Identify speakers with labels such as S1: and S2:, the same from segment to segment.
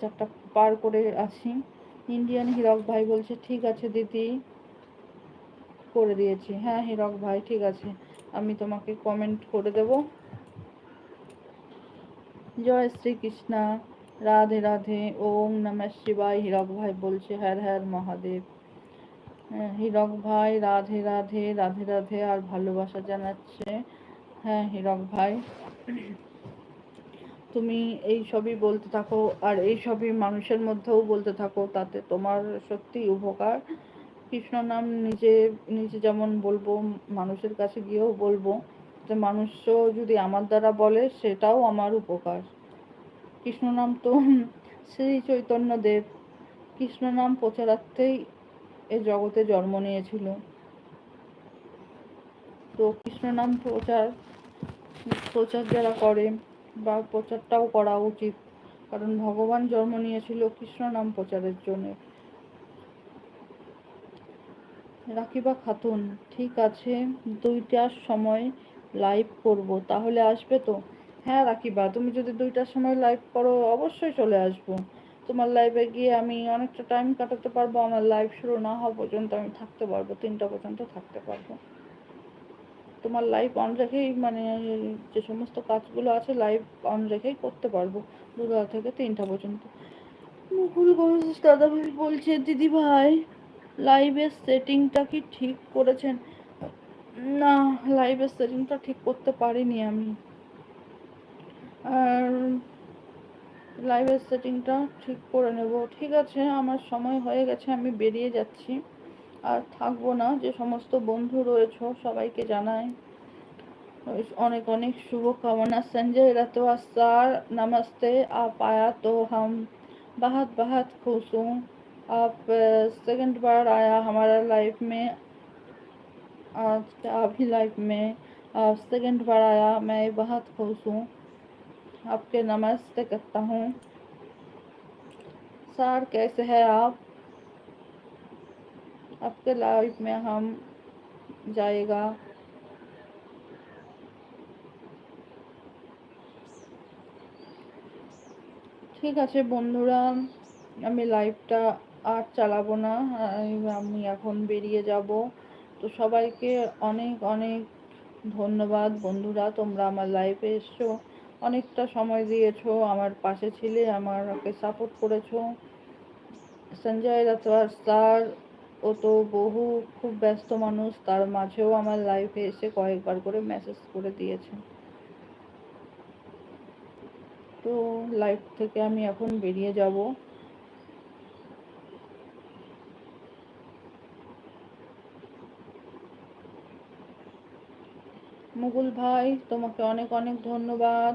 S1: চারটা পার করে আসি। ইন্ডিয়ান হিরক ভাই বলছে ঠিক আছে দিদি করে দিয়েছি। হ্যাঁ হিরক ভাই ঠিক আছে। আমি তোমাকে কমেন্ট করে দেব। জয় শ্রীকৃষ্ণা রাধে রাধে ওম নমঃ শিবায়। হীরক ভাই বলছে হ্যার হ্যার মহাদেব। হ্যাঁ, হীরক ভাই রাধে রাধে রাধে রাধে। আর ভালোবাসা জানাচ্ছে। হ্যাঁ হীরক ভাই। তুমি এই সবই বলতে থাকো, আর এই সবই মানুষের মধ্যেও বলতে থাকো, তাতে তোমার সত্যি উপকার। কৃষ্ণ নাম নিজে নিজে যেমন বলব, মানুষের কাছে গিয়েও বলব, যে মানুষও যদি আমার দ্বারা বলে, সেটাও আমার উপকার। কৃষ্ণ নাম তো শ্রী চৈতন্য দেব কৃষ্ণ নাম প্রচারার্থেই এ জগতে জন্ম নিয়েছিল। তো কৃষ্ণ নাম প্রচার প্রচার যারা করে বা প্রচারটাও করা উচিত। কারণ ভগবান জন্ম নিয়েছিল কৃষ্ণ নাম প্রচারের জন্য। রাকিবা খাতুন, ঠিক আছে, দুইটার সময় লাইভ করব। তাহলে আসবে তো? হ্যাঁ রাকিবা তুমি যদি দুইটার সময় লাইভ করো, অবশ্যই চলে আসব। তোমার লাইভে গিয়ে আমি অনেকটা টাইম কাটাতে পারব, আমার লাইভ শুরু না হওয়া পর্যন্ত আমি থাকতে পারব, তিনটা পর্যন্ত থাকতে পারব। তোমার লাইভ অন রেখেই মানে যে সমস্ত কাজগুলো আছে লাইভ অন রেখেই করতে পারব দুটা থেকে তিনটা পর্যন্ত। মুকুল ঘোষ দাদাভাই বলছে। দিদি ভাই লাইভের সেটিংটা কি ঠিক করেছেন? না লাইভের সেটিংটা ঠিক করতে পারিনি আমি। আর লাইভের সেটিংটা ঠিক করে নেব। ঠিক আছে, আমার সময় হয়ে গেছে, আমি বেরিয়ে যাচ্ছি। আর থাকবো না যে সমস্ত বন্ধু রয়েছে সবাইকে জানাই অনেক অনেক শুভকামনা संजय रतवा सर नमस्ते आप आया तो हम बहुत बहुत खुश हूँ आप सेकंड बार आया हमारा लाइफ में आज अभी लाइफ में आप सेकंड बार आया मैं बहुत खुश हूँ आपके नमस्ते करता हूँ सर कैसे हैं आप आपके लाइफ में हम जाएगा ঠিক আছে বন্ধুরা আমি লাইভটা আর চালাবো না আমি এখন বেরিয়ে যাব তো সবাইকে অনেক অনেক ধন্যবাদ বন্ধুরা তোমরা আমার লাইফে এসছো অনেকটা সময় দিয়েছো আমার পাশে ছিলে আমাকে সাপোর্ট করেছো সঞ্জয় রাতওয়ার স্যার ও তো বহু খুব ব্যস্ত মানুষ, তার মাঝেও আমার লাইফে এসে কয়েকবার করে মেসেজ করে দিয়েছে। তো লাইফ থেকে আমি এখন বেরিয়ে যাব। মুকুল ভাই, তোমাকে অনেক অনেক ধন্যবাদ।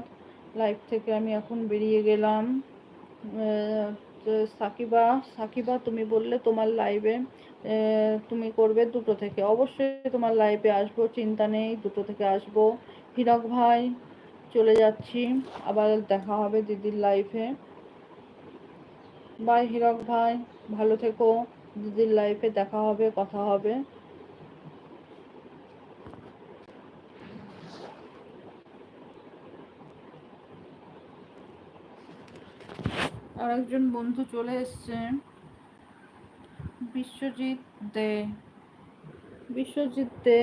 S1: লাইফ থেকে আমি এখন বেরিয়ে গেলাম। সাকিবা সাকিবা তুমি বললে তোমার লাইভে তুমি করবে দুটো থেকে। অবশ্যই তোমার লাইভে আসব, চিন্তা নেই, দুটো থেকে আসব। হিরক ভাই, চলে যাচ্ছি। আবার দেখা হবে দিদির লাইফে বাই হিরক ভাই, ভালো থেকো। দিদির লাইফে দেখা হবে, কথা হবে। আর একজন বন্ধু চলে এসছে। বিশ্বজিৎ দে। বিশ্বজিৎ দে,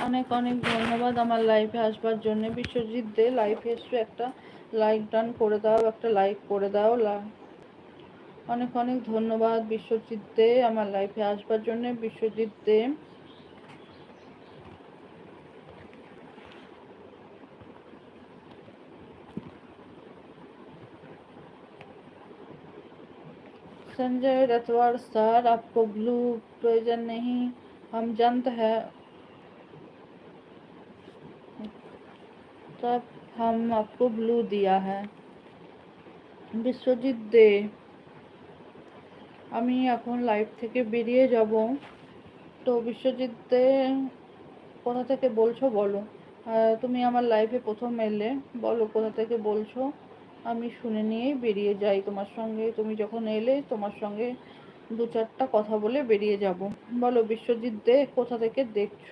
S1: অনেক অনেক ধন্যবাদ আমার লাইফে আসবার জন্য। বিশ্বজিৎ দে লাইফে এসছো একটা লাইক ডান করে দাও, একটা লাইক করে দাও। অনেক অনেক ধন্যবাদ বিশ্বজিৎ দে আমার লাইফে আসবার জন্য। বিশ্বজিৎ দে संजय रतवाड़ सर आपको ब्लू प्रयोजन नहीं हम जानते हैं तब हम आपको ब्लू दिया है বিশ্বজিৎ দে আমি এখন লাইভ থেকে বেরিয়ে যাব তো বিশ্বজিৎ দে কোথা থেকে বলছো বলো তুমি আমার লাইভে প্রথম এলে বলো কোথা থেকে বলছো আমি শুনে নিয়েই বেরিয়ে যাই তোমার সঙ্গে। তুমি যখন এলে তোমার সঙ্গে দু চারটা কথা বলে বেরিয়ে যাব। বলো বিশ্বজিৎ দে, কোথা থেকে দেখছ?